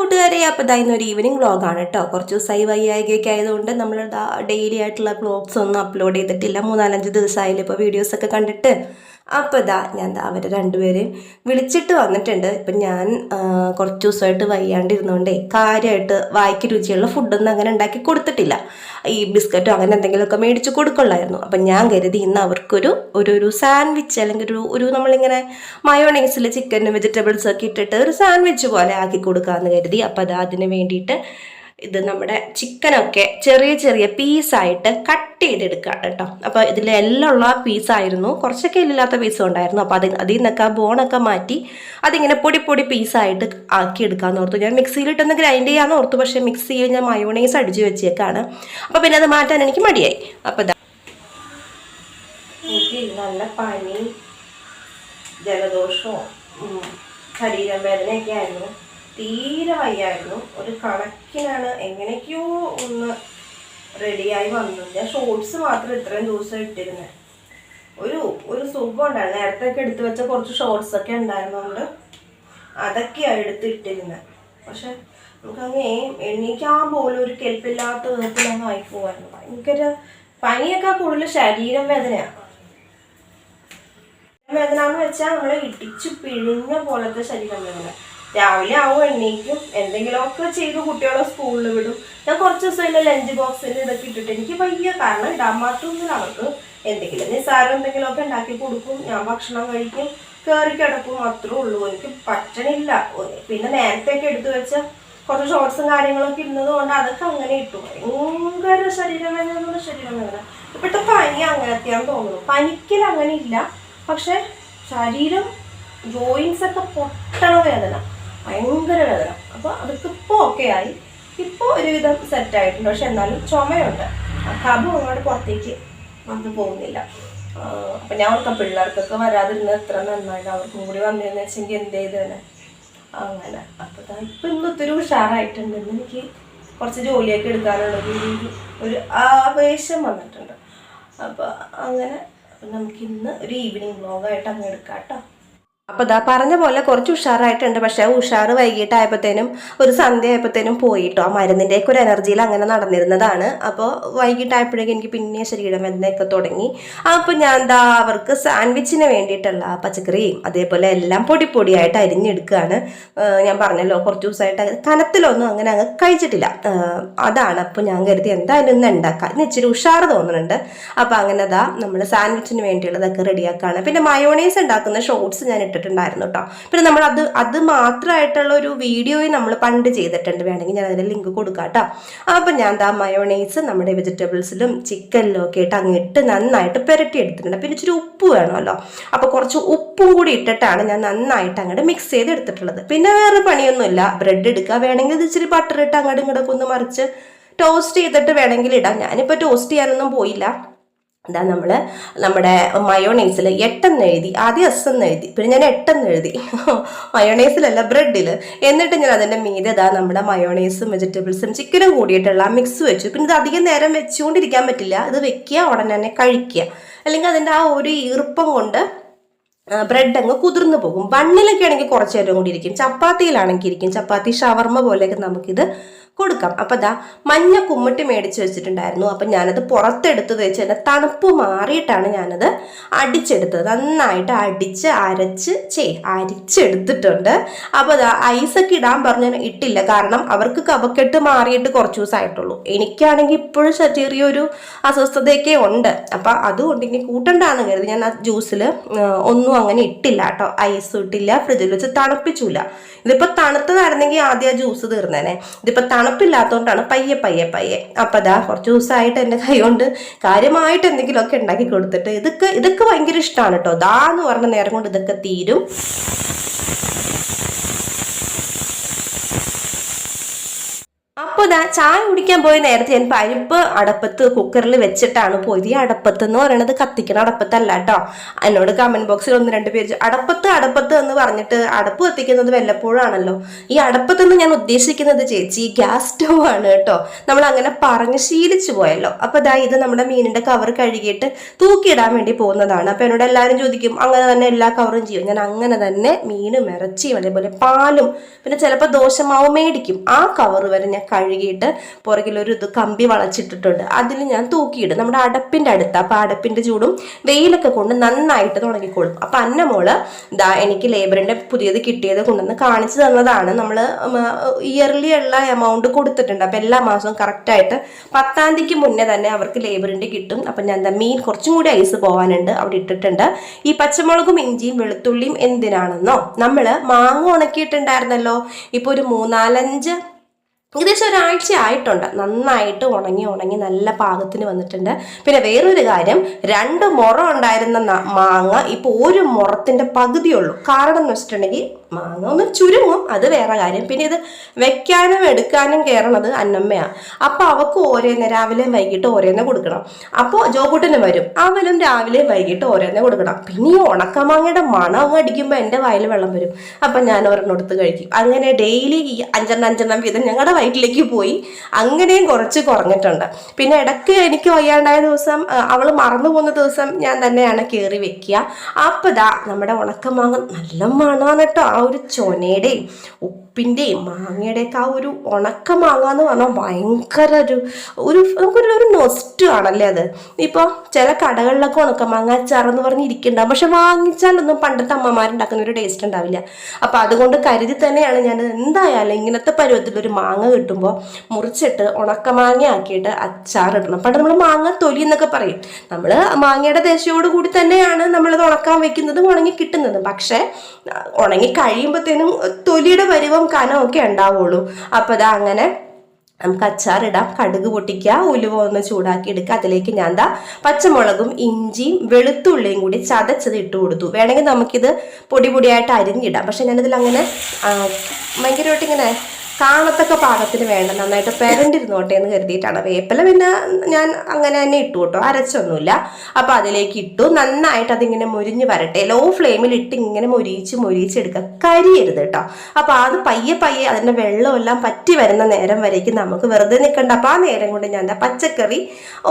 അപ്പോൾ ഇതാ ഇന്നൊരു ഈവനിങ് വ്ളോഗാണ് കേട്ടോ കുറച്ച് ദിവസമായി വയ്യായികയൊക്കെ ആയതുകൊണ്ട് നമ്മൾ ഡെയിലി ആയിട്ടുള്ള വ്ളോഗ്സ് ഒന്നും അപ്ലോഡ് ചെയ്തിട്ടില്ല. മൂന്നാലഞ്ച് ദിവസമായില്ല ഇപ്പോൾ വീഡിയോസൊക്കെ കണ്ടിട്ട്. അപ്പോൾ ഇതാ ഞാൻ അവരെ രണ്ടുപേരെയും വിളിച്ചിട്ട് വന്നിട്ടുണ്ട്. ഇപ്പം ഞാൻ കുറച്ച് ദിവസമായിട്ട് വയ്യാണ്ടിരുന്നോണ്ടേ കാര്യമായിട്ട് വായിക്ക് രുചിയുള്ള ഫുഡൊന്നും അങ്ങനെ ഉണ്ടാക്കി കൊടുത്തിട്ടില്ല. ഈ ബിസ്ക്കറ്റോ അങ്ങനെ എന്തെങ്കിലുമൊക്കെ മേടിച്ച് കൊടുക്കുള്ളായിരുന്നു. അപ്പം ഞാൻ കരുതി ഇന്ന് അവർക്കൊരു ഒരു ഒരു സാൻഡ്വിച്ച് അല്ലെങ്കിൽ ഒരു ഒരു നമ്മളിങ്ങനെ മയോണൈസിൽ ചിക്കനും വെജിറ്റബിൾസ് ഒക്കെ ഇട്ടിട്ട് ഒരു സാൻഡ്വിച്ച് പോലെ ആക്കി കൊടുക്കാമെന്ന് കരുതി. അപ്പോൾ അത് അതിന് വേണ്ടിയിട്ട് ഇത് നമ്മുടെ ചിക്കനൊക്കെ ചെറിയ ചെറിയ പീസായിട്ട് കട്ട് ചെയ്തെടുക്കുക കേട്ടോ. അപ്പോൾ ഇതിൽ എല്ലുള്ള പീസായിരുന്നു കുറച്ചൊക്കെ എല്ലില്ലാത്ത പീസും ഉണ്ടായിരുന്നു. അപ്പോൾ അത് അതിൽ നിന്നൊക്കെ ബോണൊക്കെ മാറ്റി അതിങ്ങനെ പൊടി പൊടി പീസായിട്ട് ആക്കിയെടുക്കാമെന്ന് ഓർത്തു. ഞാൻ മിക്സിയിലിട്ടൊന്ന് ഗ്രൈൻഡ് ചെയ്യാമെന്ന് ഓർത്തു. പക്ഷേ മിക്സിയിൽ ഞാൻ മയോണൈസ് അടിച്ച് വെച്ചേക്കാണ്. അപ്പോൾ പിന്നെ അത് മാറ്റാൻ എനിക്ക് മടിയായി. അപ്പോൾ ഇതാ എനിക്ക് നല്ല പനി ജലദോഷവും ശരീരം വേദനയൊക്കെ ആയിരുന്നു. തീരെ വയ്യായിരുന്നു. ഒരു കണക്കിനാണ് എങ്ങനെയൊക്കെയോ ഒന്ന് റെഡിയായി വന്നു. ഞാൻ ഷോർട്സ് മാത്രം ഇത്രയും ദിവസം ഇട്ടിരുന്നത് ഒരു ഒരു സുഖം ഉണ്ടായിരുന്നു. നേരത്തെ ഒക്കെ എടുത്തു വെച്ച കുറച്ച് ഷോർട്സ് ഒക്കെ ഉണ്ടായിരുന്നതുകൊണ്ട് അതൊക്കെയാണ് എടുത്തിട്ടിരുന്നത് പക്ഷെ നമുക്കങ്ങനെ എണീക്കാൻ പോലും ഒരു കെൽപ്പില്ലാത്ത വിധത്തിലങ്ങ് ആയി പോവായിരുന്നു. ഭയങ്കര പനിയൊക്കെ കൂടുതൽ ശരീരം വേദനയാണ് വേദന എന്ന് വെച്ചാൽ നമ്മൾ ഇടിച്ചു പിഴിഞ്ഞ പോലത്തെ ശരീരം വേദന. രാവിലെ ആവും എണ്ണീക്കും എന്തെങ്കിലുമൊക്കെ ചെയ്ത് കുട്ടികളെ സ്കൂളിൽ വിടും. ഞാൻ കുറച്ച് ദിവസം എന്റെ ലഞ്ച് ബോക്സിൽ ഇതൊക്കെ ഇട്ടിട്ട് എനിക്ക് വയ്യ. കാരണം ഇടാൻ മാത്രമൊന്നും അവർക്ക് എന്തെങ്കിലും നിസ്സാരം എന്തെങ്കിലുമൊക്കെ ഉണ്ടാക്കി കൊടുക്കും. ഞാൻ ഭക്ഷണം കഴിക്കും. കയറി കിടക്കും. അത്രേ ഉള്ളൂ. എനിക്ക് പറ്റണില്ല. പിന്നെ നേരത്തെ ഒക്കെ എടുത്തു വെച്ച കുറച്ച് ഷോർട്സും കാര്യങ്ങളൊക്കെ ഇരുന്നത് കൊണ്ട് അതൊക്കെ അങ്ങനെ ഇട്ടു. ഭയങ്കര ശരീരം വേദന ശരീരം വേദന. ഇപ്പോഴത്തെ പനി അങ്ങനത്തെയാന്ന് തോന്നുന്നു. പനിക്കൽ അങ്ങനെ ഇല്ല. പക്ഷെ ശരീരം ജോയിൻസ് ഒക്കെ പൊട്ടണ വേദന. ഭയങ്കര വേദന. അപ്പോൾ അതൊക്കെ ഇപ്പോൾ ഓക്കെ ആയി. ഇപ്പോൾ ഒരുവിധം സെറ്റ് ആയിട്ടുണ്ട്. പക്ഷെ എന്നാലും ചുമയുണ്ട്. കബം അങ്ങോട്ട് പുറത്തേക്ക് വന്നു പോകുന്നില്ല. അപ്പം ഞാൻ ഓർക്കാം പിള്ളേർക്കൊക്കെ വരാതിരുന്നത് എത്ര നന്നായിട്ട് അവർക്കും കൂടി വന്നിരുന്നു വെച്ചെങ്കിൽ എന്ത് ചെയ്തേനെ അങ്ങനെ. അപ്പോൾ ഇപ്പം ഇന്ന് ഒത്തിരി ഉഷാറായിട്ടുണ്ട്. ഇന്ന് എനിക്ക് കുറച്ച് ജോലിയൊക്കെ എടുക്കാനുള്ള ഒരു- ഒരു ആവേശം വന്നിട്ടുണ്ട്. അപ്പോൾ അങ്ങനെ നമുക്ക് ഇന്ന് ഒരു ഈവനിങ് വ്ളോഗായിട്ട് അങ്ങ് എടുക്കാം കേട്ടോ. അപ്പോൾ ഇതാ പറഞ്ഞ പോലെ കുറച്ച് ഉഷാറായിട്ടുണ്ട്. പക്ഷേ ഉഷാറ് വൈകിട്ടായപ്പോഴത്തേനും ഒരു സന്ധ്യ ആയപ്പോഴത്തേനും പോയിട്ടോ. ആ മരുന്നിന്റെയൊക്കെ ഒരു എനർജിയിൽ അങ്ങനെ നടന്നിരുന്നതാണ്. അപ്പോൾ വൈകിട്ടായപ്പോഴേക്കും എനിക്ക് പിന്നെ ശരീരം എന്നൊക്കെ തുടങ്ങി. അപ്പോൾ ഞാൻ എന്താ അവർക്ക് സാൻഡ്വിച്ചിന് വേണ്ടിയിട്ടുള്ള പച്ചക്കറിയും അതേപോലെ എല്ലാം പൊടി പൊടിയായിട്ട് അരിഞ്ഞെടുക്കുകയാണ്. ഞാൻ പറഞ്ഞല്ലോ കുറച്ച് ദിവസമായിട്ട് കനത്തിലൊന്നും അങ്ങനെ അങ്ങ് കഴിച്ചിട്ടില്ല. അതാണ് അപ്പോൾ ഞാൻ കരുതി എന്തായാലും ഒന്ന് ഉണ്ടാക്കാം. ഇന്ന് ഇച്ചിരി ഉഷാറ് തോന്നുന്നുണ്ട്. അപ്പോൾ അങ്ങനെ അതാ നമ്മൾ സാൻഡ്വിച്ചിന് വേണ്ടിയുള്ളതൊക്കെ റെഡിയാക്കുകയാണ്. പിന്നെ മയോണൈസ് ഉണ്ടാക്കുന്ന ഷോർട്സ് ഞാൻ ഇട്ടിട്ടുണ്ടായിരുന്നു കേട്ടോ പിന്നെ നമ്മൾ അത് അത് മാത്രമായിട്ടുള്ള ഒരു വീഡിയോയും നമ്മൾ പണ്ട് ചെയ്തിട്ടുണ്ട്. വേണമെങ്കിൽ ഞാൻ അതിന്റെ ലിങ്ക് കൊടുക്കാം കേട്ടോ അപ്പം ഞാൻ ദാ മയോണൈസ് നമ്മുടെ വെജിറ്റബിൾസിലും ചിക്കനിലും ഒക്കെ ഇട്ട് അങ്ങ് ഇട്ട് നന്നായിട്ട് പുരട്ടി എടുത്തിട്ടുണ്ട് പിന്നെ ഇച്ചിരി ഉപ്പ് വേണമല്ലോ. അപ്പോൾ കുറച്ച് ഉപ്പും കൂടി ഇട്ടിട്ടാണ് ഞാൻ നന്നായിട്ട് അങ്ങോട്ട് മിക്സ് ചെയ്ത് എടുത്തിട്ടുള്ളത് പിന്നെ വേറെ പണിയൊന്നുമില്ല. ബ്രെഡ് എടുക്കുക. വേണമെങ്കിൽ ഇത് ഇച്ചിരി ബട്ടർ ഇട്ട് അങ്ങോട്ടും ഇങ്ങോട്ടൊക്കെ ഒന്ന് മറിച്ച് ടോസ്റ്റ് ചെയ്തിട്ട് വേണമെങ്കിൽ ഇടാം. ഞാനിപ്പോൾ ടോസ്റ്റ് ചെയ്യാനൊന്നും പോയില്ല. ഇതാ നമ്മൾ നമ്മുടെ മയോണൈസിൽ എട്ടെന്ന് എഴുതി ആദ്യം എസ് എന്ന് എഴുതി പിന്നെ ഞാൻ എട്ടെന്ന് എഴുതി. മയോണൈസിലല്ല ബ്രെഡിൽ എന്നിട്ട് ഞാൻ അതിന്റെ മീതെ ഇതാ നമ്മുടെ മയോണൈസും വെജിറ്റബിൾസും ചിക്കനും കൂടിയിട്ടുള്ള മിക്സ് വെച്ചു. പിന്നെ ഇത് അധികം നേരം വെച്ചുകൊണ്ടിരിക്കാൻ പറ്റില്ല. ഇത് വെക്കുക ഉടനെ തന്നെ കഴിക്കുക. അല്ലെങ്കിൽ അതിന്റെ ആ ഒരു ഈർപ്പം കൊണ്ട് ബ്രെഡ് അങ്ങ് കുതിർന്നു പോകും. ബണ്ണിലൊക്കെ ആണെങ്കിൽ കുറച്ച് നേരം കൂടി ഇരിക്കും. ചപ്പാത്തിയിലാണെങ്കിൽ ഇരിക്കും. ചപ്പാത്തി ഷവർമ്മ പോലെയൊക്കെ നമുക്കിത് കൊടുക്കാം. അപ്പം ദാ മഞ്ഞ കുമ്മിട്ട് മേടിച്ച് വെച്ചിട്ടുണ്ടായിരുന്നു. അപ്പം ഞാനത് പുറത്തെടുത്ത് വെച്ച് തന്നെ തണുപ്പ് മാറിയിട്ടാണ് ഞാനത് അടിച്ചെടുത്തത്. നന്നായിട്ട് അടിച്ച് അരച്ച് ചേ അരിച്ചെടുത്തിട്ടുണ്ട്. അപ്പോൾ അതാ ഐസൊക്കെ ഇടാൻ പറഞ്ഞ ഇട്ടില്ല. കാരണം അവർക്ക് കവക്കെട്ട് മാറിയിട്ട് കുറച്ച് ദിവസമായിട്ടുള്ളൂ. എനിക്കാണെങ്കിൽ ഇപ്പോഴും ചെറിയൊരു അസ്വസ്ഥതയൊക്കെ ഉണ്ട്. അപ്പം അതുകൊണ്ട് ഇനി കൂട്ടണ്ടാന്ന് കരുതി ഞാൻ ആ ജ്യൂസിൽ ഒന്നും അങ്ങനെ ഇട്ടില്ല കേട്ടോ. ഐസ് ഇട്ടില്ല. ഫ്രിഡ്ജിൽ വെച്ച് തണുപ്പിച്ചില്ല ഇതിപ്പോൾ തണുത്തതായിരുന്നെങ്കിൽ ആദ്യം ജ്യൂസ് തീർന്നേനെ. ഇതിപ്പോൾ തണുപ്പില്ലാത്തതുകൊണ്ടാണ് പയ്യെ പയ്യെ പയ്യെ. അപ്പം അതാ കുറച്ച് ദിവസമായിട്ട് എന്റെ കൈ കൊണ്ട് കാര്യമായിട്ട് എന്തെങ്കിലുമൊക്കെ ഉണ്ടാക്കി കൊടുത്തിട്ട് ഇതൊക്കെ ഇതൊക്കെ ഭയങ്കര ഇഷ്ടമാണ് കേട്ടോ ദാ എന്ന് പറഞ്ഞ നേരം കൊണ്ട് ഇതൊക്കെ തീരും അപ്പോൾ ദാ ചായ കുടിക്കാൻ പോയ നേരത്തെ ഞാൻ പരിപ്പ് അടപ്പത്ത് കുക്കറിൽ വെച്ചിട്ടാണ് പോയത്. ഈ അടപ്പത്ത് എന്ന് പറയുന്നത് കത്തിക്കണ അടപ്പത്തല്ല കേട്ടോ എന്നോട് കമന്റ് ബോക്സിൽ ഒന്ന് രണ്ട് പേര് അടപ്പത്ത് അടപ്പത്ത് എന്ന് പറഞ്ഞിട്ട് അടപ്പ് കത്തിക്കുന്നത് വല്ലപ്പോഴാണല്ലോ. ഈ അടപ്പത്ത് എന്ന് ഞാൻ ഉദ്ദേശിക്കുന്നത് ചേച്ചി ഗ്യാസ് സ്റ്റവ് ആണ് കേട്ടോ നമ്മൾ അങ്ങനെ പറഞ്ഞ് ശീലിച്ചു പോയല്ലോ. അപ്പൊ ദാ ഇത് നമ്മുടെ മീനിന്റെ കവർ കഴുകിയിട്ട് തൂക്കിയിടാൻ വേണ്ടി പോകുന്നതാണ്. അപ്പൊ എന്നോട് എല്ലാവരും ചോദിക്കും അങ്ങനെ തന്നെ എല്ലാ കവറും ചെയ്യും. ഞാൻ അങ്ങനെ തന്നെ മീനും ഇറച്ചിയും അതേപോലെ പാലും പിന്നെ ചിലപ്പോൾ ദോശമാവ് മേടിക്കും. ആ കവർ വരെ ഞാൻ കഴുകിയിട്ട് പുറകിലൊരു ഇത് കമ്പി വളച്ചിട്ടിട്ടുണ്ട്. അതിൽ ഞാൻ തൂക്കിയിടും. നമ്മുടെ അടപ്പിന്റെ അടുത്ത്. അപ്പം അടപ്പിന്റെ ചൂടും വെയിലൊക്കെ കൊണ്ട് നന്നായിട്ട് തുടങ്ങിക്കോളും. അപ്പം അന്നമോൾ ദാ എനിക്ക് ലേബറിന്റെ പുതിയത് കിട്ടിയത് കൊണ്ടുവന്ന് കാണിച്ചു തന്നതാണ്. നമ്മൾ ഇയർലി ഉള്ള എമൗണ്ട് കൊടുത്തിട്ടുണ്ട്. അപ്പം എല്ലാ മാസവും കറക്റ്റായിട്ട് പത്താം തീയതിക്ക് മുന്നേ തന്നെ അവർക്ക് ലേബറിന്റെ കിട്ടും. അപ്പം ഞാൻ എന്താ മീൻ കുറച്ചും കൂടി ഐസ് പോകാനുണ്ട് അവിടെ ഇട്ടിട്ടുണ്ട്. ഈ പച്ചമുളകും ഇഞ്ചിയും വെളുത്തുള്ളിയും എന്തിനാണെന്നോ? നമ്മൾ മാങ്ങ ഉണക്കിയിട്ടുണ്ടായിരുന്നല്ലോ. ഇപ്പോൾ ഒരു മൂന്നാലഞ്ച് ഏകദേശം ഒരാഴ്ച ആയിട്ടുണ്ട് നന്നായിട്ട് ഉണങ്ങി ഉണങ്ങി നല്ല പാകത്തിന് വന്നിട്ടുണ്ട്. പിന്നെ വേറൊരു കാര്യം രണ്ട് മുറ ഉണ്ടായിരുന്ന മാങ്ങ ഇപ്പോൾ ഒരു മുറത്തിന്റെ പകുതിയുള്ളൂ കാരണം എന്ന് വെച്ചിട്ടുണ്ടെങ്കിൽ മാങ്ങ. ഒന്ന് ചുരുങ്ങും. അത് വേറെ കാര്യം. പിന്നെ ഇത് വെക്കാനും എടുക്കാനും കയറണത് അന്നമ്മയാണ് അപ്പോൾ അവക്ക് ഓരോന്ന് രാവിലെയും വൈകിട്ട് ഓരോന്നേ കൊടുക്കണം. അപ്പോൾ ജോകുട്ടന് വരും. അവനും രാവിലെയും വൈകിട്ട് ഓരോന്നേ കൊടുക്കണം. പിന്നെ ഈ ഉണക്കമാങ്ങയുടെ മണം അങ്ങ് അടിക്കുമ്പോൾ എന്റെ വായിൽ വെള്ളം വരും. അപ്പം ഞാൻ ഒരെണ്ണം എടുത്ത് കഴിക്കും. അങ്ങനെ ഡെയിലി ഈ അഞ്ചെണ്ണം അഞ്ചെണ്ണം വീതം ഞങ്ങളുടെ വയറ്റിലേക്ക് പോയി. അങ്ങനെയും കുറച്ച് കുറഞ്ഞിട്ടുണ്ട്. പിന്നെ ഇടയ്ക്ക് എനിക്ക് വയ്യാണ്ടായ ദിവസം അവൾ മറന്നു പോകുന്ന ദിവസം ഞാൻ തന്നെയാണ് കയറി വെക്കുക. അപ്പോൾ ദാ നമ്മുടെ ഉണക്കമാങ്ങ നല്ല മണമാണ് കേട്ടോ. ആ ഒരു ചൊനയുടെയും ഉപ്പിന്റെയും മാങ്ങയുടെയൊക്കെ ആ ഒരു ഉണക്ക മാങ്ങ എന്ന് പറഞ്ഞാൽ ഭയങ്കര ഒരു ഒരു നമുക്കൊരു ഒരു നൊസ്റ്റ് ആണല്ലേ അത്? ഇപ്പോൾ ചില കടകളിലൊക്കെ ഉണക്ക മാങ്ങ അച്ചാറെന്ന് പറഞ്ഞ് ഇരിക്കുന്നുണ്ടാവും. പക്ഷെ വാങ്ങിച്ചാലൊന്നും പണ്ടത്തെ അമ്മമാരുണ്ടാക്കുന്ന ഒരു ടേസ്റ്റ് ഉണ്ടാവില്ല. അപ്പോൾ അതുകൊണ്ട് കരുതി തന്നെയാണ് ഞാൻ എന്തായാലും ഇങ്ങനത്തെ പരുവത്തിലൊരു മാങ്ങ കിട്ടുമ്പോൾ മുറിച്ചിട്ട് ഉണക്കമാങ്ങ ആക്കിയിട്ട് അച്ചാറിടണം. പണ്ട് നമ്മൾ മാങ്ങ തൊലി എന്നൊക്കെ പറയും. നമ്മൾ മാങ്ങയുടെ ദേശയോട് കൂടി തന്നെയാണ് നമ്മളത് ഉണക്കാൻ വെക്കുന്നതും ഉണങ്ങി കിട്ടുന്നതും. പക്ഷേ ഉണങ്ങി കഴിയുമ്പോഴത്തേനും തൊലിയുടെ പരുവം കനവും ഒക്കെ ഉണ്ടാവുള്ളൂ. അപ്പോൾ അതാ അങ്ങനെ നമുക്ക് അച്ചാറിടാം കടുക് പൊട്ടിക്കുക ഉലുവ ഒന്ന് ചൂടാക്കി എടുക്കുക. അതിലേക്ക് ഞാൻ എന്താ പച്ചമുളകും ഇഞ്ചിയും വെളുത്തുള്ളിയും കൂടി ചതച്ചത് ഇട്ട് കൊടുത്തു. വേണമെങ്കിൽ നമുക്കിത് പൊടി പൊടിയായിട്ട് അരിഞ്ഞിടാം. പക്ഷെ ഞാനിതിൽ അങ്ങനെ ഭയങ്കരമായിട്ട് ഇങ്ങനെ കാണത്തക്ക പാകത്തിന് വേണ്ട നന്നായിട്ട് പെരണ്ടിരുന്നോട്ടെ എന്ന് കരുതിയിട്ടാണ്. വേപ്പില പിന്നെ ഞാൻ അങ്ങനെ തന്നെ ഇട്ടു കേട്ടോ അരച്ചൊന്നുമില്ല. അപ്പോൾ അതിലേക്ക് ഇട്ടു. നന്നായിട്ട് അതിങ്ങനെ മുരിഞ്ഞ് വരട്ടെ. ലോ ഫ്ലെയിമിൽ ഇട്ട് ഇങ്ങനെ മൊരിയിച്ച് എടുക്കുക. കരിയരുത് കേട്ടോ. അപ്പോൾ അത് പയ്യെ പയ്യെ അതിന്റെ വെള്ളമെല്ലാം പറ്റി വരുന്ന നേരം വരേക്കും നമുക്ക് വെറുതെ നിൽക്കണ്ട. അപ്പോൾ ആ നേരം കൊണ്ട് ഞാൻ പച്ചക്കറി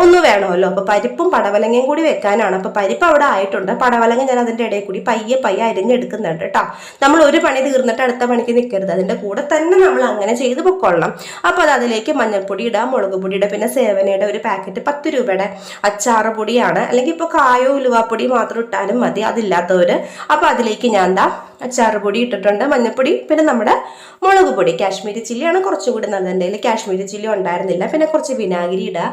ഒന്ന് വേണമല്ലോ. അപ്പോൾ പരിപ്പും പടവലങ്ങയും കൂടി വെക്കാനാണ്. അപ്പോൾ പരിപ്പ് അവിടെ ആയിട്ടുണ്ട്. പടവലങ്ങ ഞാൻ അതിന്റെ ഇടയിൽ കൂടി പയ്യെ പയ്യെ അരിഞ്ഞെടുക്കുന്നുണ്ട് കേട്ടോ. നമ്മൾ ഒരു പണി തീർന്നിട്ട് അടുത്ത പണിക്ക് നിൽക്കരുത്. അതിന്റെ കൂടെ തന്നെ നമ്മൾ അങ്ങനെ ചെയ്ത് പൊക്കോളണം. അപ്പോൾ അത് അതിലേക്ക് മഞ്ഞൾപ്പൊടി ഇടാം മുളക് പൊടി ഇടാം. പിന്നെ സേവനയുടെ ഒരു പാക്കറ്റ് പത്ത് രൂപയുടെ അച്ചാറ് പൊടിയാണ്. അല്ലെങ്കിൽ ഇപ്പോൾ കായോ ഉലുവാപ്പൊടി മാത്രം ഇട്ടാലും മതി അതില്ലാത്തവർ അപ്പോൾ അതിലേക്ക് ഞാൻ എന്താ അച്ചാറ് പൊടി ഇട്ടിട്ടുണ്ട് മഞ്ഞൾപ്പൊടി പിന്നെ നമ്മുടെ മുളക് പൊടി കാശ്മീരി ചില്ലിയാണ് കുറച്ചുകൂടി നല്ലത്. എന്റെ കയ്യിൽ കാശ്മീരി ചില്ലി ഉണ്ടായിരുന്നില്ല. പിന്നെ കുറച്ച് വിനാഗിരി ഇടുക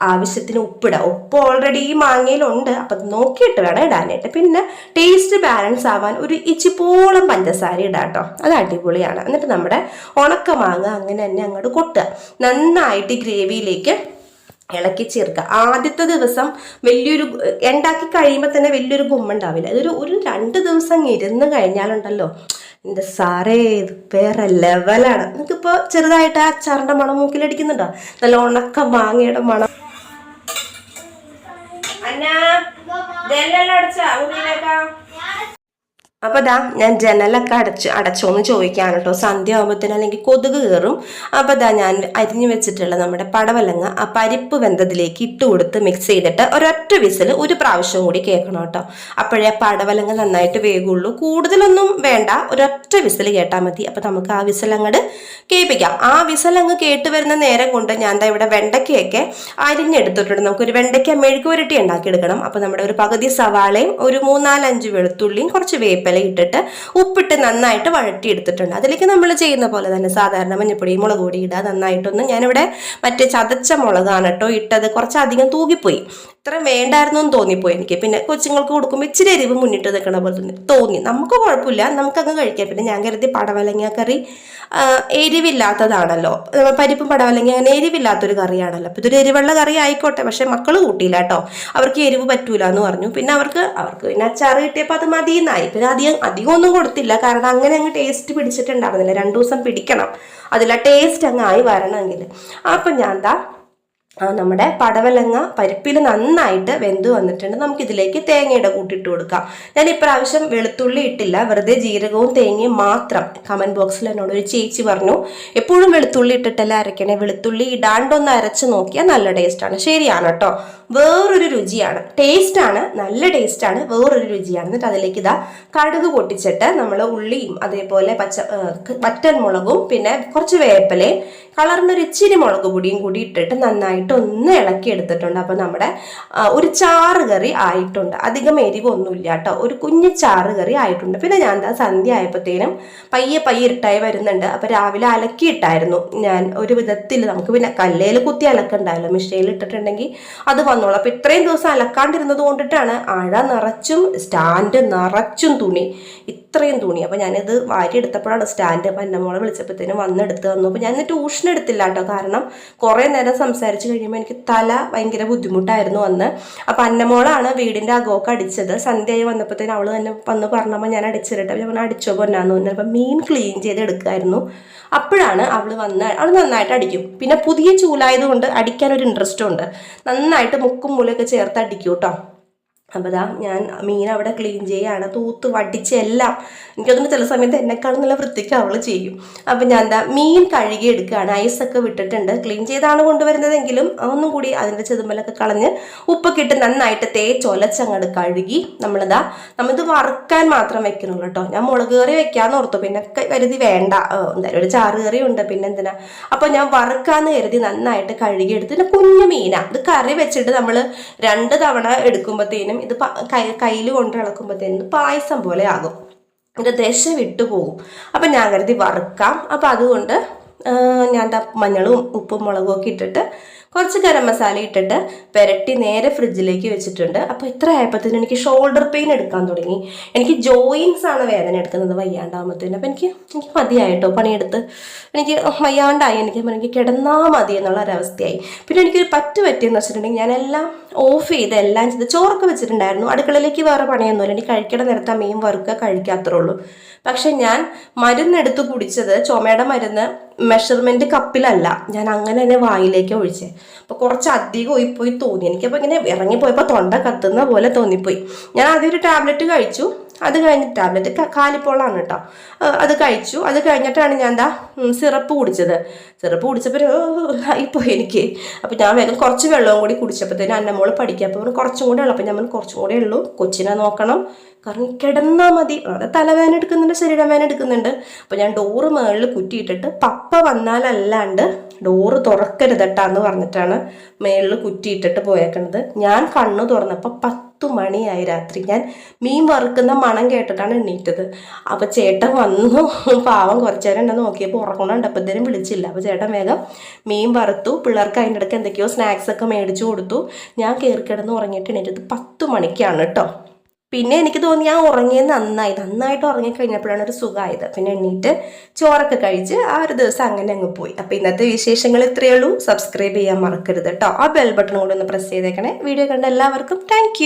ആവശ്യത്തിന് ഉപ്പിടുക ഉപ്പ് ഓൾറെഡി ഈ മാങ്ങയിലുണ്ട്. അപ്പം നോക്കിയിട്ട് വേണം ഇടാനായിട്ട്. പിന്നെ ടേസ്റ്റ് ബാലൻസ് ആവാൻ ഒരു ഇച്ചിപ്പോളം പഞ്ചസാര ഇടാം കേട്ടോ അത് അടിപൊളിയാണ്. എന്നിട്ട് നമ്മുടെ ഉണക്ക മാങ്ങ അങ്ങനെ തന്നെ അങ്ങോട്ട് കൊട്ടുക. നന്നായിട്ട് ഗ്രേവിയിലേക്ക് ഇളക്കി ചേർക്കുക. ആദ്യത്തെ ദിവസം വലിയൊരു ഉണ്ടാക്കി കഴിയുമ്പോൾ തന്നെ വലിയൊരു ഗുമ്മുണ്ടാവില്ല. അതൊരു ഒരു രണ്ട് ദിവസം ഇരുന്ന് കഴിഞ്ഞാലുണ്ടല്ലോ. എന്റെ സാറേ ഇത് വേറെ ലെവലാണ് നിങ്ങൾക്കിപ്പോൾ ചെറുതായിട്ട് ആ അച്ചാറിന്റെ മണം മൂക്കിലടിക്കുന്നുണ്ടോ? നല്ല ഉണക്ക മാങ്ങയുടെ മണം. ജനലെല്ലാം അടച്ചാ? ഉള്ളിലേക്കാ അപ്പൊ ദാ ഞാൻ ജനലൊക്കെ അടച്ച് അടച്ചോന്ന് ചോദിക്കാണ് കേട്ടോ. സന്ധ്യ ആകുമ്പോഴത്തേന് അല്ലെങ്കിൽ കൊതുക് കയറും. അപ്പൊ ദാ ഞാൻ അരിഞ്ഞു വെച്ചിട്ടുള്ള നമ്മുടെ പടവലങ്ങ ആ പരിപ്പ് വെന്തതിലേക്ക് ഇട്ട് കൊടുത്ത് മിക്സ് ചെയ്തിട്ട് ഒരൊറ്റ വിസിൽ ഒരു പ്രാവശ്യം കൂടി കേൾക്കണം കേട്ടോ. അപ്പോഴേ പടവലങ്ങ നന്നായിട്ട് വേഗുള്ളൂ കൂടുതലൊന്നും വേണ്ട. ഒരൊറ്റ വിസിൽ കേട്ടാൽ മതി. അപ്പൊ നമുക്ക് ആ വിസിൽ അങ്ങോട്ട് കേൾപ്പിക്കാം. ആ വിസിൽ അങ്ങ് കേട്ട് വരുന്ന നേരം കൊണ്ട് ഞാൻ ദാ ഇവിടെ വെണ്ടയ്ക്കയൊക്കെ അരിഞ്ഞെടുത്തിട്ടുണ്ട്. നമുക്കൊരു വെണ്ടയ്ക്ക മെഴുക്ക് പുരട്ടി ഉണ്ടാക്കിയെടുക്കണം. അപ്പൊ നമ്മുടെ ഒരു പകുതി സവാളയും ഒരു മൂന്നാലഞ്ച് വെളുത്തുള്ളിയും കുറച്ച് വേപ്പില ഇട്ടിട്ട് ഉപ്പിട്ട് നന്നായിട്ട് വഴറ്റിയെടുത്തിട്ടുണ്ട്. അതിലേക്ക് നമ്മൾ ചെയ്യുന്ന പോലെ തന്നെ സാധാരണ മഞ്ഞപ്പൊടി മുളക് പൊടി ഇടുക നന്നായിട്ടൊന്ന് ഞാനിവിടെ മറ്റേ ചതച്ച മുളകാണ് കേട്ടോ ഇട്ടത്. കുറച്ചധികം തൂകിപ്പോയി. ഇത്ര വേണ്ടായിരുന്നു എന്ന് തോന്നിപ്പോയി എനിക്ക്. പിന്നെ കൊച്ചുങ്ങൾക്ക് കൊടുക്കുമ്പോൾ ഇച്ചിരി എരിവ് മുന്നിട്ട് നിൽക്കണ പോലെ തന്നെ. തോന്നി. നമുക്ക് കുഴപ്പമില്ല. നമുക്കങ്ങ് കഴിക്കാം. പിന്നെ ഞാൻ കരുതി പടവലങ്ങ കറി എരിവില്ലാത്തതാണല്ലോ. പരിപ്പും പടവലങ്ങ അങ്ങനെ എരിവില്ലാത്തൊരു കറിയാണല്ലോ. അപ്പോൾ ഇതൊരു എരിവുള്ള കറി ആയിക്കോട്ടെ. പക്ഷേ മക്കൾ കൂട്ടിയില്ല കേട്ടോ. അവർക്ക് എരിവ് പറ്റൂല എന്ന് പറഞ്ഞു. പിന്നെ അവർക്ക് അവർക്ക് പിന്നെ അച്ചാറ് കിട്ടിയപ്പോൾ അത് മതിയെന്നായി. പിന്നെ അധികം അധികം ഒന്നും കൊടുത്തില്ല. കാരണം അങ്ങനെ അങ്ങ് ടേസ്റ്റ് പിടിച്ചിട്ടുണ്ടായിരുന്നില്ല. രണ്ടു ദിവസം പിടിക്കണം. അതിൽ ടേസ്റ്റ് അങ്ങ് ആയി വരണമെങ്കിൽ. അപ്പം ഞാൻ എന്താ നമ്മുടെ പടവലങ്ങ പരിപ്പിൽ നന്നായിട്ട് വെന്ത് വന്നിട്ടുണ്ട്. നമുക്ക് ഇതിലേക്ക് തേങ്ങയുടെ കൂട്ടിട്ട് കൊടുക്കാം. ഞാൻ ഇപ്രാവശ്യം വെളുത്തുള്ളി ഇട്ടില്ല. വെറുതെ ജീരകവും തേങ്ങയും മാത്രം കമന്റ് ബോക്സിൽ എന്നോട് ഒരു ചേച്ചി പറഞ്ഞു എപ്പോഴും വെളുത്തുള്ളി ഇട്ടിട്ടല്ല അരക്കണേ വെളുത്തുള്ളി ഇടാണ്ടൊന്ന് അരച്ച് നോക്കിയാൽ നല്ല ടേസ്റ്റാണ് ശരിയാണ് കേട്ടോ. വേറൊരു രുചിയാണ്. ടേസ്റ്റാണ് നല്ല ടേസ്റ്റാണ് വേറൊരു രുചിയാണ്. എന്നിട്ട് അതിലേക്ക് ഇതാ കടുക് പൊട്ടിച്ചിട്ട് നമ്മൾ ഉള്ളിയും അതേപോലെ പച്ച വറ്റൻ മുളകും പിന്നെ കുറച്ച് വേപ്പലയും കളറിനൊരു ഇച്ചിരി മുളക് പൊടിയും കൂടി ഇട്ടിട്ട് നന്നായിട്ട് ഒന്ന് ഇളക്കി എടുത്തിട്ടുണ്ട് അപ്പോൾ നമ്മുടെ ഒരു ചാറ് കറി ആയിട്ടുണ്ട്. അധികം എരിവൊന്നുമില്ല കേട്ടോ. ഒരു കുഞ്ഞു ചാറ് കറി ആയിട്ടുണ്ട്. പിന്നെ ഞാൻ എന്താ സന്ധ്യ ആയപ്പോഴത്തേനും പയ്യെ പയ്യെ ഇട്ടായി വരുന്നുണ്ട്. അപ്പോൾ രാവിലെ അലക്കിയിട്ടായിരുന്നു. ഞാൻ ഒരു വിധത്തിൽ നമുക്ക് പിന്നെ കല്ലേൽ കുത്തി അലക്കണ്ടായല്ലോ. മിഷയിൽ ഇട്ടിട്ടുണ്ടെങ്കിൽ അത് വന്നോളൂ. അപ്പോൾ ഇത്രയും ദിവസം അലക്കാണ്ടിരുന്നത് കൊണ്ടിട്ടാണ് അഴ നിറച്ചും സ്റ്റാൻഡ് നിറച്ചും തുണി. ഇത്രയും തുണി. അപ്പോൾ ഞാനിത് വാരി എടുത്തപ്പോഴാണ് സ്റ്റാൻഡ് അപ്പം എന്റെ മോളെ വിളിച്ചപ്പോഴത്തേനും വന്നെടുത്ത് തന്നു അപ്പോൾ ഞാൻ ട്യൂഷൻ എടുത്തില്ല കേട്ടോ. കാരണം കുറേ നേരം സംസാരിച്ച് കഴിയുമ്പോൾ എനിക്ക് തല ഭയങ്കര ബുദ്ധിമുട്ടായിരുന്നു അന്ന്. അപ്പോൾ അന്നമോളാണ് വീടിന്റെ അകമൊക്കെ അടിച്ചത്. സന്ധ്യയായി വന്നപ്പോഴത്തേനും അവൾ തന്നെ വന്ന് പറഞ്ഞപ്പോൾ ഞാൻ അടിച്ചിട്ട് ഞാൻ അടിച്ചോ പൊന്നാന്ന് പറഞ്ഞു. അപ്പം മീൻ ക്ലീൻ ചെയ്ത് എടുക്കായിരുന്നു. അപ്പോഴാണ് അവൾ വന്ന് അവൾ നന്നായിട്ട് അടിക്കും. പിന്നെ പുതിയ ചൂലായതുകൊണ്ട് അടിക്കാൻ ഒരു ഇൻട്രസ്റ്റും ഉണ്ട്. നന്നായിട്ട് മുക്കും മൂലൊക്കെ ചേർത്ത് അടിക്കും കേട്ടോ അപ്പോൾ ഇതാ ഞാൻ മീൻ അവിടെ ക്ലീൻ ചെയ്യാണ് തൂത്ത് വടിച്ച് എല്ലാം. എനിക്കതൊന്ന് ചില സമയത്ത് എന്നെക്കാളും നല്ല വൃത്തിക്ക് അവൾ ചെയ്യും. അപ്പം ഞാൻ എന്താ മീൻ കഴുകി എടുക്കുകയാണ്. ഐസൊക്കെ വിട്ടിട്ടുണ്ട്. ക്ലീൻ ചെയ്താണ് കൊണ്ടുവരുന്നതെങ്കിലും അതൊന്നും കൂടി അതിന്റെ ചെതുമ്പലൊക്കെ കളഞ്ഞ് ഉപ്പൊക്കെ ഇട്ട് നന്നായിട്ട് തേച്ചൊലച്ചങ്ങട് കഴുകി നമ്മളിതാ നമ്മളിത് വറുക്കാൻ മാത്രം വെക്കണുള്ളൂ കേട്ടോ. ഞാൻ മുളക് കറി വെക്കാമെന്ന് ഓർത്തു. പിന്നെ കരുതി വേണ്ട. എന്തായാലും ഒരു ചാറ് കറി ഉണ്ട്. പിന്നെ എന്തിനാ? അപ്പോൾ ഞാൻ വറുക്കാന്ന് കരുതി നന്നായിട്ട് കഴുകി എടുത്ത്. പിന്നെ കുഞ്ഞു മീനാണ് ഇത് കറി വെച്ചിട്ട് നമ്മൾ രണ്ട് തവണ എടുക്കുമ്പോഴത്തേനും ഇത് കയ്യിൽ കൊണ്ട് ഇളക്കുമ്പോഴത്തേനും പായസം പോലെ ആകും. എന്റെ ദശ വിട്ടു പോകും. അപ്പം ഞാൻ കരുതി വറുക്കാം. അപ്പം അതുകൊണ്ട് ഞാൻ മഞ്ഞളും ഉപ്പും മുളകും ഒക്കെ ഇട്ടിട്ട് കുറച്ച് ഗരം മസാല ഇട്ടിട്ട് പുരട്ടി നേരെ ഫ്രിഡ്ജിലേക്ക് വെച്ചിട്ടുണ്ട്. അപ്പോൾ ഇത്ര ആയപ്പോഴത്തേനും എനിക്ക് ഷോൾഡർ പെയിൻ എടുക്കാൻ തുടങ്ങി. എനിക്ക് ജോയിൻസ് ആണ് വേദന എടുക്കുന്നത് വയ്യാണ്ടാകുമ്പോഴത്തേനും. അപ്പോൾ എനിക്ക് എനിക്ക് മതിയായിട്ടോ പണിയെടുത്ത്. എനിക്ക് വയ്യാണ്ടായി. എനിക്ക് എനിക്ക് കിടന്നാൽ മതി എന്നുള്ള ഒരവസ്ഥയായി. പിന്നെ എനിക്കൊരു പറ്റു പറ്റിയെന്ന് വെച്ചിട്ടുണ്ടെങ്കിൽ ഞാനെല്ലാം ഓഫ് ചെയ്ത് എല്ലാം ചെയ്ത് ചോറൊക്കെ വെച്ചിട്ടുണ്ടായിരുന്നു. അടുക്കളയിലേക്ക് വേറെ പണിയൊന്നുമില്ല. എനിക്ക് കഴിക്കണ നേരത്തെ മീൻ വറുക്കുക കഴിക്കാത്തേ ഉള്ളൂ. പക്ഷെ ഞാൻ മരുന്നെടുത്ത് കുടിച്ചത് ചുമയുടെ മരുന്ന് മെഷർമെന്റ് കപ്പിലല്ല. ഞാൻ അങ്ങനെ തന്നെ വായിലേക്ക് ഒഴിച്ചേ. അപ്പോൾ കുറച്ച് അധികം പോയി തോന്നി. എനിക്കപ്പോൾ ഇങ്ങനെ ഇറങ്ങിപ്പോയപ്പോൾ തൊണ്ട കത്തുന്ന പോലെ തോന്നിപ്പോയി. ഞാൻ ആദ്യം ഒരു ടാബ്ലറ്റ് കഴിച്ചു. അത് കഴിഞ്ഞ് ടാബ്ലറ്റ് കാലിപ്പോളാണ് കേട്ടോ. അത് കഴിച്ചു. അത് കഴിഞ്ഞിട്ടാണ് ഞാൻ എന്താ സിറപ്പ് കുടിച്ചത്. സിറപ്പ് കുടിച്ചപ്പോൾ ആയിപ്പോയി എനിക്ക്. അപ്പോൾ ഞാൻ വേഗം കുറച്ച് വെള്ളവും കൂടി കുടിച്ചപ്പോഴത്തേനും അന്നമോൾ പഠിക്കുക അപ്പോൾ കുറച്ചും കൂടെ ഉള്ളൂ അപ്പോൾ ഞാൻ കുറച്ചും കൂടെ ഉള്ളൂ. കൊച്ചിനെ നോക്കണം. കാരണം കിടന്നാൽ മതി. അത് തലവേദന എടുക്കുന്നുണ്ട് ശരീരവേദന എടുക്കുന്നുണ്ട്. അപ്പോൾ ഞാൻ ഡോറ് മുകളിൽ കുറ്റിയിട്ടിട്ട് പപ്പ വന്നാലല്ലാണ്ട് ഡോറ് തുറക്കരുതട്ടാന്ന് പറഞ്ഞിട്ടാണ് മേളിൽ കുറ്റിയിട്ടിട്ട് പോയേക്കണത്. ഞാൻ കണ്ണു തുറന്നപ്പോൾ പത്തു മണിയായി രാത്രി. ഞാൻ മീൻ വറുക്കുന്ന മണം കേട്ടിട്ടാണ് എണ്ണീറ്റത് അപ്പോൾ ചേട്ടൻ വന്നു. പാവം കുറച്ച് നേരം എന്നെ നോക്കിയപ്പോൾ ഉറങ്ങണം ഉണ്ടപ്പോഴത്തേനും വിളിച്ചില്ല. അപ്പോൾ ചേട്ടൻ വേഗം മീൻ വറുത്തു. പിള്ളേർക്ക് അതിന്റെ ഇടയ്ക്ക് എന്തൊക്കെയോ സ്നാക്സ് ഒക്കെ മേടിച്ചു കൊടുത്തു. ഞാൻ കയറി കിടന്ന് ഉറങ്ങിയിട്ട് എണീറ്റത് പത്ത് മണിക്കാണ് കേട്ടോ. പിന്നെ എനിക്ക് തോന്നി ഞാൻ ഉറങ്ങിയത് നന്നായി. നന്നായിട്ട് ഉറങ്ങിക്കഴിഞ്ഞപ്പോഴാണ് ഒരു സുഖമായത്. പിന്നെ എണ്ണീറ്റ് ചോറൊക്കെ കഴിച്ച് ആ ഒരു ദിവസം അങ്ങനെ അങ്ങ് പോയി. അപ്പോൾ ഇന്നത്തെ വിശേഷങ്ങൾ ഇത്രയേ ഉള്ളൂ. സബ്സ്ക്രൈബ് ചെയ്യാൻ മറക്കരുത് കേട്ടോ ആ ബെൽ ബട്ടൺ കൂടെ ഒന്ന് പ്രസ് ചെയ്തേക്കണേ. വീഡിയോ കണ്ട എല്ലാവർക്കും താങ്ക്